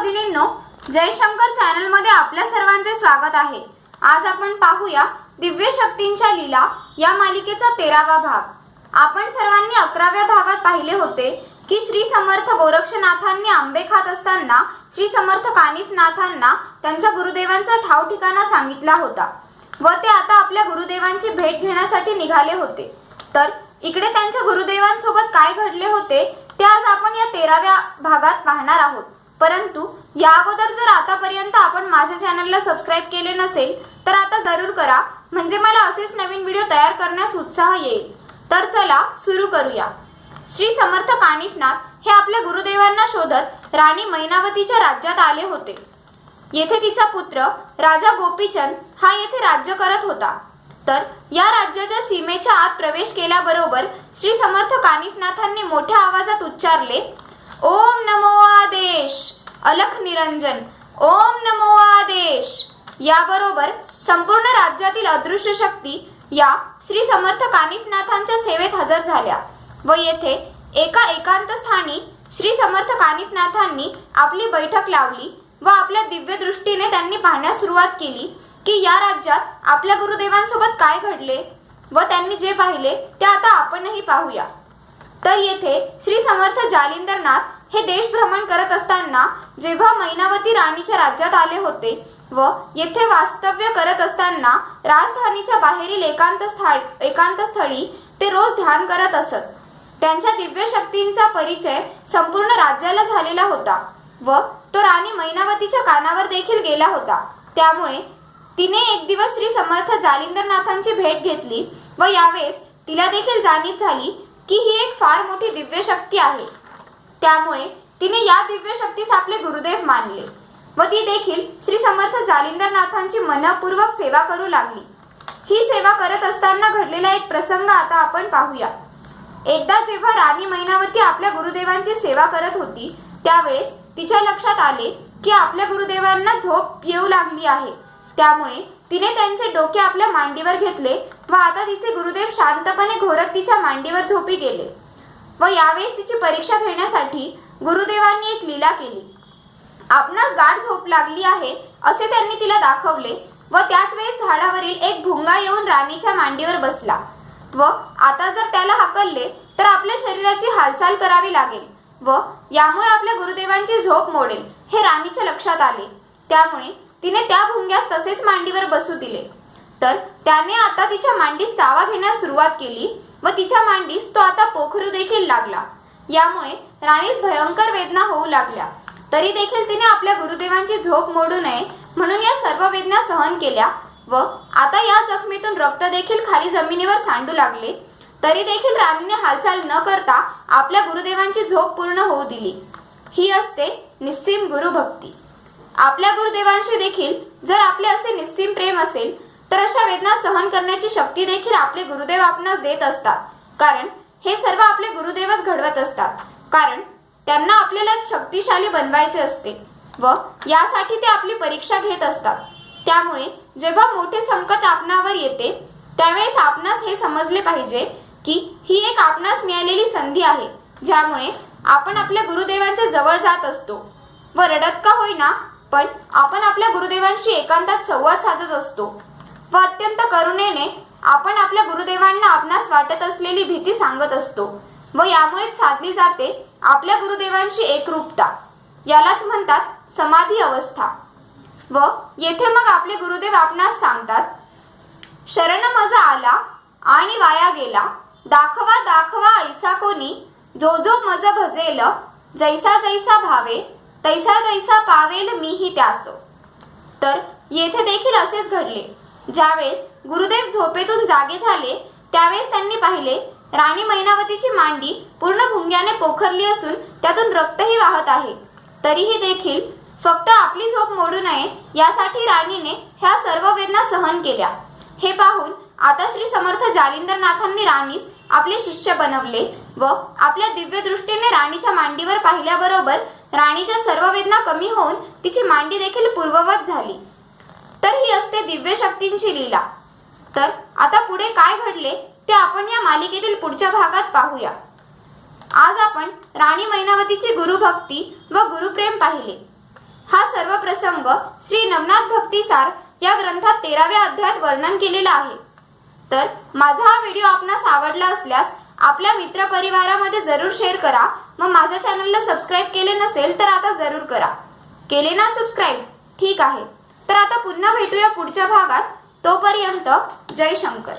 भगिनींनो जयशंकर चॅनलमध्ये आपल्या सर्वांचे स्वागत आहे. आज आपण पाहूया दिव्य शक्तींच्या लीला या मालिकेचा तेरावा भाग. आपण सर्वांनी अकराव्या भागात पाहिले होते की श्री समर्थ गोरक्षनाथांनी आंबे खात असताना श्री समर्थ कानिफनाथांना त्यांच्या गुरुदेवांचा ठाव ठिकाणा सांगितला होता व ते आता आपल्या गुरुदेवांची भेट घेण्यासाठी निघाले होते. तर इकडे त्यांच्या गुरुदेवांसोबत काय घडले होते ते आज आपण या तेराव्या भागात पाहणार आहोत. परंतु या अगोदर जर आतापर्यंत आपण माझ्या चॅनलला सबस्क्राईब केले नसेल तर आता जरूर करा. म्हणजे मला असेच नवीन व्हिडिओ तयार करण्यास उत्साह येईल. तर चला सुरू करूया. श्री समर्थ कानिफनाथ हे आपल्या गुरुदेवांना शोधत राणी मैनावतीच्या राज्यात आले होते. येथे तिचा पुत्र राजा गोपीचंद हा येथे राज्य करत होता. तर या राज्याच्या सीमेच्या आत प्रवेश केल्याबरोबर श्री समर्थ कानिफनाथांनी मोठ्या आवाजात उच्चारले ओम नमो आदेश. अलख निरंजन. ओम नमो आदेश. याबरोबर संपूर्ण राज्यातील अदृश्य शक्ती या श्री समर्थ कानिफनाथांच्या सेवेत हजर झाल्या व येथे एका एकांत स्थानी श्री समर्थ कानिफनाथांनी आपली बैठक लावली व आपल्या दिव्य दृष्टीने त्यांनी पाहण्यास सुरुवात केली की या राज्यात आपल्या गुरुदेवांसोबत काय घडले व त्यांनी जे पाहिले ते आता आपणही पाहूया. तर येथे श्री समर्थ जालिंदरनाथ हे देश भ्रमण करत असताना जेव्हा मैनावती राणीच्या राज्यात आले होते व येथे वास्तव्य करत असताना राजधानीच्या बाहेरील एकांत स्थळ एकांत स्थळी ते रोज ध्यान करत असत. त्यांच्या दिव्य शक्तींचा परिचय संपूर्ण राज्याला झालेला होता व तो राणी मैनावतीच्या कानावर देखील गेला होता. त्यामुळे तिने एक दिवस श्री समर्थ जालिंदरनाथांची भेट घेतली व यावेळेस तिला देखील जाणीव झाली की ही एक फार मोठी दिव्य शक्ती आहे. त्यामुळे तिने या दिव्य शक्तीस आपले गुरुदेव मानले व ती देखील श्री समर्थ जालिंदरनाथांची मनपूर्वक सेवा करू लागली. ही सेवा करत असताना घडलेला एक प्रसंग आता आपण पाहूया. एकदा जेव्हा राणी मैनावती आपल्या गुरुदेवांची सेवा करत होती त्यावेळेस तिच्या लक्षात आले की आपल्या गुरुदेवांना झोप येऊ लागली आहे. त्यामुळे तिने त्यांचे डोके आपल्या मांडीवर घेतले व आता तिचे गुरुदेव शांतपणे घोरत तिच्या मांडीवर झोपी गेले. व यावेळेस तिची परीक्षा घेण्यासाठी गुरुदेवांनी एक लीला केली. आपणास गाढ झोप लागली आहे असे त्यांनी तिला दाखवले व त्याच वेळेस झाडावरील एक भुंगा येऊन राणीच्या मांडीवर बसला. व आता जर त्याला हाकलले तर आपल्या शरीराची हालचाल करावी लागेल व यामुळे आपल्या गुरुदेवांची झोप मोडेल हे राणीच्या लक्षात आले. त्यामुळे तिने त्या भुंग्यास तसेच मांडीवर बसू दिले. तर त्याने आता तिच्या मांडीस चावा घेण्यास सुरुवात केली व तिच्या मांडीस तो आता पोखरू देखील लागला. यामुळे राणीस भयंकर वेदना होऊ लागल्या. तरी देखील तिने आपल्या गुरुदेवांची झोप मोडू नये म्हणून या सर्व वेदना सहन केल्या व आता या जखमीतून रक्त देखील खाली जमिनीवर सांडू लागले. तरी देखील राणीने हालचाल न करता आपल्या गुरुदेवांची झोप पूर्ण होऊ दिली. ही असते निस्सीम गुरुभक्ती. आपल्या गुरुदेवांशी देखील जर आपले असे निस्सीम प्रेम असेल तर अशा वेदना सहन करण्याची शक्ती देखील आपले गुरुदेव आपणास देत असतात. कारण हे सर्व आपले गुरुदेवच घडवत असतात. कारण त्यांना आपल्याला शक्तिशाली बनवायचे असते व यासाठी ते आपली परीक्षा घेत असतात. त्यामुळे जेव्हा मोठे संकट आपणावर येते त्यावेळेस आपणास हे समजले पाहिजे की ही एक आपणास मिळालेली संधी आहे ज्यामुळे आपण आपल्या गुरुदेवांच्या जवळ जात असतो. व रडत का होईना पण आपण आपल्या गुरुदेवांशी एकांतात संवाद साधत असतो. व अत्यंत करुणेने आपण आपल्या गुरुदेवांना आपणास वाटत असलेली भीती सांगत असतो व यामुळेच साधली जाते आपल्या गुरुदेवांची एकरूपता. यालाच म्हणतात समाधी अवस्था. व येथे मग आपले गुरुदेव आपणास सांगतात शरण मजा आला आणि वाया गेला. दाखवा दाखवा ऐसा कोणी जो जो मज भजेल जैसा जैसा भावे तैसा तैसा पावेल मीही त्यास. तर येथे देखील असेच घडले. ज्यावेळेस गुरुदेव झोपेतून जागे झाले त्यावेळेस त्यांनी पाहिले राणी मैनावतीची मांडी पूर्ण भुंग्याने पोखरली असून त्यातून रक्तही वाहत आहे. तरीही देखील फक्त आपली झोप मोडू नये यासाठी राणीने ह्या सर्व वेदना सहन केल्या. हे पाहून आता श्री समर्थ जालिंदरनाथांनी राणीस आपले शिष्य बनवले व आपल्या दिव्य दृष्टीने राणीच्या मांडीवर पाहिल्याबरोबर राणीच्या सर्व वेदना कमी होऊन तिची मांडी देखील पूर्ववत झाली. तर ही असते दिव्य शक्तींची लीला. तर आता पुढे काय घडले ते आपण या मालिकेतील पुढच्या भागात पाहूया. आज आपण राणी मैनावतीची गुरुभक्ती व गुरुप्रेम पाहिले. हा सर्व प्रसंग श्री नवनाथ भक्तिसार या ग्रंथात तेराव्या अध्यायात वर्णन केलेला आहे. तर माझा हा व्हिडिओ आपणास आवडला असल्यास आपल्या मित्र परिवारामध्ये जरूर शेअर करा. व माझ्या चॅनलला सबस्क्राईब केले नसेल तर आता जरूर करा. केले ना सबस्क्राईब? ठीक आहे. तर आता पुन्हा भेटूया पुढच्या भागात. तोपर्यंत जय शंकर.